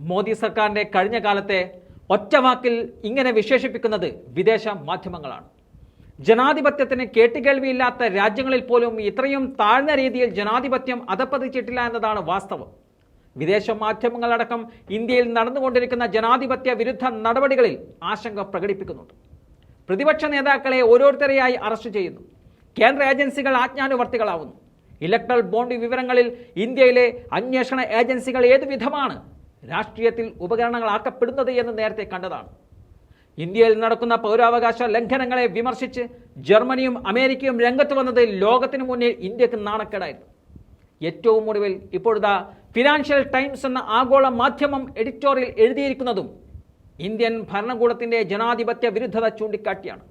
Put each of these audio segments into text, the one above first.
മോദി സർക്കാരിന്റെ കഴിഞ്ഞ കാലത്തെ ഒറ്റവാക്കിൽ ഇങ്ങനെ വിശേഷിപ്പിക്കുന്നത് വിദേശ മാധ്യമങ്ങളാണ്. ജനാധിപത്യത്തിന് കേട്ടുകേൾവിയില്ലാത്ത രാജ്യങ്ങളിൽ പോലും ഇത്രയും താഴ്ന്ന രീതിയിൽ ജനാധിപത്യം അധപ്പതിച്ചിട്ടില്ല എന്നതാണ് വാസ്തവം. വിദേശ മാധ്യമങ്ങളടക്കം ഇന്ത്യയിൽ നടന്നുകൊണ്ടിരിക്കുന്ന ജനാധിപത്യ വിരുദ്ധ നടപടികളിൽ ആശങ്ക പ്രകടിപ്പിക്കുന്നുണ്ട്. പ്രതിപക്ഷ നേതാക്കളെ ഓരോരുത്തരെയായി അറസ്റ്റ് ചെയ്യുന്നു. കേന്ദ്ര ഏജൻസികൾ ആജ്ഞാനുവർത്തികളാവുന്നു. ഇലക്ട്രൽ ബോണ്ട് വിവരങ്ങളിൽ ഇന്ത്യയിലെ അന്വേഷണ ഏജൻസികൾ ഏതു വിധമാണ് രാഷ്ട്രീയത്തിൽ ഉപകരണങ്ങളാക്കപ്പെടുന്നത് എന്ന് നേരത്തെ കണ്ടതാണ്. ഇന്ത്യയിൽ നടക്കുന്ന പൗരാവകാശ ലംഘനങ്ങളെ വിമർശിച്ച് ജർമ്മനിയും അമേരിക്കയും രംഗത്ത് വന്നത് ലോകത്തിന് മുന്നിൽ ഇന്ത്യയ്ക്ക് നാണക്കേടായിരുന്നു. ഏറ്റവും ഒടുവിൽ ഇപ്പോഴത്തെ ഫിനാൻഷ്യൽ ടൈംസ് എന്ന ആഗോള മാധ്യമം എഡിറ്റോറിയൽ എഴുതിയിരിക്കുന്നതും ഇന്ത്യൻ ഭരണകൂടത്തിന്റെ ജനാധിപത്യ വിരുദ്ധത ചൂണ്ടിക്കാട്ടിയാണ്.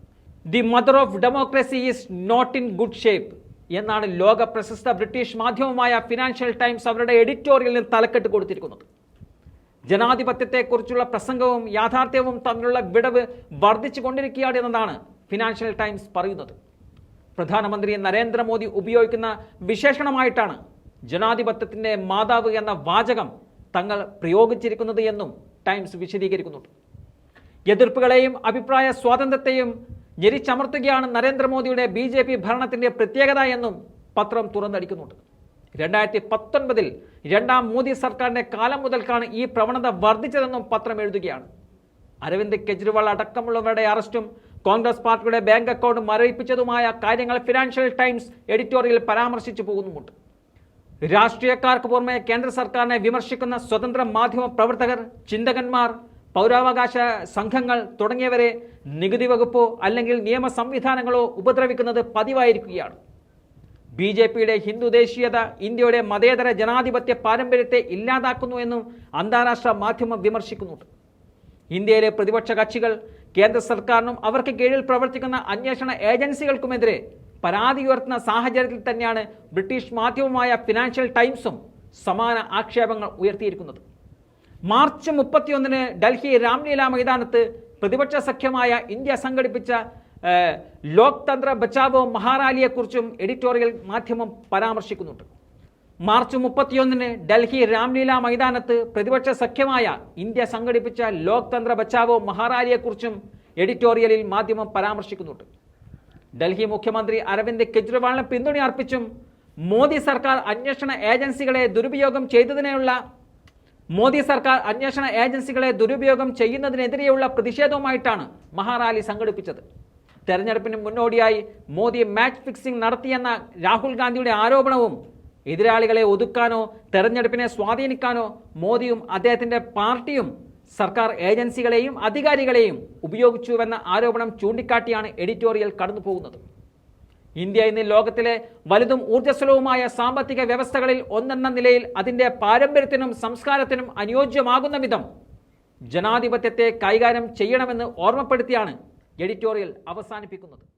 The mother of democracy is not in good shape എന്നാണ് ലോക പ്രശസ്ത ബ്രിട്ടീഷ് മാധ്യമമായ ഫിനാൻഷ്യൽ ടൈംസ് അവരുടെ എഡിറ്റോറിയലിന് തലക്കെട്ട് കൊടുത്തിരിക്കുന്നത്. ജനാധിപത്യത്തെക്കുറിച്ചുള്ള പ്രസംഗവും യാഥാർത്ഥ്യവും തമ്മിലുള്ള വിടവ് വർദ്ധിച്ചു കൊണ്ടിരിക്കുകയാണ് എന്നതാണ് ഫിനാൻഷ്യൽ ടൈംസ് പറയുന്നത്. പ്രധാനമന്ത്രി നരേന്ദ്രമോദി ഉപയോഗിക്കുന്ന വിശേഷണമായിട്ടാണ് ജനാധിപത്യത്തിന്റെ മാതാവ് എന്ന വാചകം തങ്ങൾ പ്രയോഗിച്ചിരിക്കുന്നത് എന്നും ടൈംസ് വിശദീകരിക്കുന്നുണ്ട്. എതിർപ്പുകളെയും അഭിപ്രായ സ്വാതന്ത്ര്യത്തെയും ഞെരിച്ചമർത്തുകയാണ് നരേന്ദ്രമോദിയുടെ ബി ജെ പി ഭരണത്തിന്റെ പ്രത്യേകത എന്നും പത്രം തുറന്നടിക്കുന്നുണ്ട്. രണ്ടായിരത്തി പത്തൊൻപതിൽ രണ്ടാം മോദി സർക്കാരിന്റെ കാലം മുതൽക്കാണ് ഈ പ്രവണത വർദ്ധിച്ചതെന്നും പത്രം എഴുതുകയാണ്. അരവിന്ദ് കെജ്രിവാൾ അടക്കമുള്ളവരുടെ അറസ്റ്റും കോൺഗ്രസ് പാർട്ടിയുടെ ബാങ്ക് അക്കൗണ്ട് മരവിപ്പിച്ചതുമായ കാര്യങ്ങൾ ഫിനാൻഷ്യൽ ടൈംസ് എഡിറ്റോറിയൽ പരാമർശിച്ചു പോകുന്നുമുണ്ട്. രാഷ്ട്രീയക്കാർക്ക് പുറമെ കേന്ദ്ര സർക്കാരിനെ വിമർശിക്കുന്ന സ്വതന്ത്ര മാധ്യമ പ്രവർത്തകർ ചിന്തകന്മാർ പൗരാവകാശ സംഘങ്ങൾ തുടങ്ങിയവരെ നികുതി വകുപ്പോ അല്ലെങ്കിൽ നിയമ സംവിധാനങ്ങളോ ഉപദ്രവിക്കുന്നത് പതിവായിരിക്കുകയാണ്. ബി ജെ പിയുടെ ഹിന്ദു ദേശീയത ഇന്ത്യയുടെ മതേതര ജനാധിപത്യ പാരമ്പര്യത്തെ ഇല്ലാതാക്കുന്നു എന്നും അന്താരാഷ്ട്ര മാധ്യമം വിമർശിക്കുന്നുണ്ട്. ഇന്ത്യയിലെ പ്രതിപക്ഷ കക്ഷികൾ കേന്ദ്ര സർക്കാരിനും അവർക്ക് കീഴിൽ പ്രവർത്തിക്കുന്ന അന്വേഷണ ഏജൻസികൾക്കുമെതിരെ പരാതി ഉയർത്തുന്ന സാഹചര്യത്തിൽ തന്നെയാണ് ബ്രിട്ടീഷ് മാധ്യമമായ ഫിനാൻഷ്യൽ ടൈംസും സമാന ആക്ഷേപങ്ങൾ ഉയർത്തിയിരിക്കുന്നത്. മാർച്ച് മുപ്പത്തിയൊന്നിന് ഡൽഹി രാംലീല മൈതാനത്ത് പ്രതിപക്ഷ സഖ്യമായ ഇന്ത്യ സംഘടിപ്പിച്ച ഏഹ്, ലോക് തന്ത്ര ബച്ചാവോ മഹാറാലിയെക്കുറിച്ചും എഡിറ്റോറിയൽ മാധ്യമം പരാമർശിക്കുന്നുണ്ട്. മാർച്ച് മുപ്പത്തിയൊന്നിന് ഡൽഹി രാംലീല മൈതാനത്ത് പ്രതിപക്ഷ സഖ്യമായ ഇന്ത്യ സംഘടിപ്പിച്ച ലോക്തന്ത്ര ബച്ചാവോ മഹാറാലിയെക്കുറിച്ചും എഡിറ്റോറിയലിൽ മാധ്യമം പരാമർശിക്കുന്നുണ്ട്. ഡൽഹി മുഖ്യമന്ത്രി അരവിന്ദ് കെജ്രിവാളിന് പിന്തുണ അർപ്പിച്ചും മോദി സർക്കാർ അന്വേഷണ ഏജൻസികളെ ദുരുപയോഗം ചെയ്തതിനെയുള്ള മോദി സർക്കാർ അന്വേഷണ ഏജൻസികളെ ദുരുപയോഗം ചെയ്യുന്നതിനെതിരെയുള്ള പ്രതിഷേധവുമായിട്ടാണ് മഹാറാലി സംഘടിപ്പിച്ചത്. തെരഞ്ഞെടുപ്പിന് മുന്നോടിയായി മോദി മാച്ച് ഫിക്സിംഗ് നടത്തിയെന്ന രാഹുൽ ഗാന്ധിയുടെ ആരോപണവും എതിരാളികളെ ഒതുക്കാനോ തെരഞ്ഞെടുപ്പിനെ സ്വാധീനിക്കാനോ മോദിയും അദ്ദേഹത്തിന്റെ പാർട്ടിയും സർക്കാർ ഏജൻസികളെയും അധികാരികളെയും ഉപയോഗിച്ചുവെന്ന ആരോപണം ചൂണ്ടിക്കാട്ടിയാണ് എഡിറ്റോറിയൽ കടന്നു പോകുന്നത് ഇന്ത്യ ഇന്ന് ലോകത്തിലെ വലുതും ഊർജസ്വലവുമായ സാമ്പത്തിക വ്യവസ്ഥകളിൽ ഒന്നെന്ന നിലയിൽ അതിന്റെ പാരമ്പര്യത്തിനും സംസ്കാരത്തിനും അനുയോജ്യമാകുന്ന വിധം ജനാധിപത്യത്തെ കൈകാര്യം ചെയ്യണമെന്ന് ഓർമ്മപ്പെടുത്തിയാണ് എഡിറ്റോറിയൽ അവസാനിപ്പിക്കുന്നത്.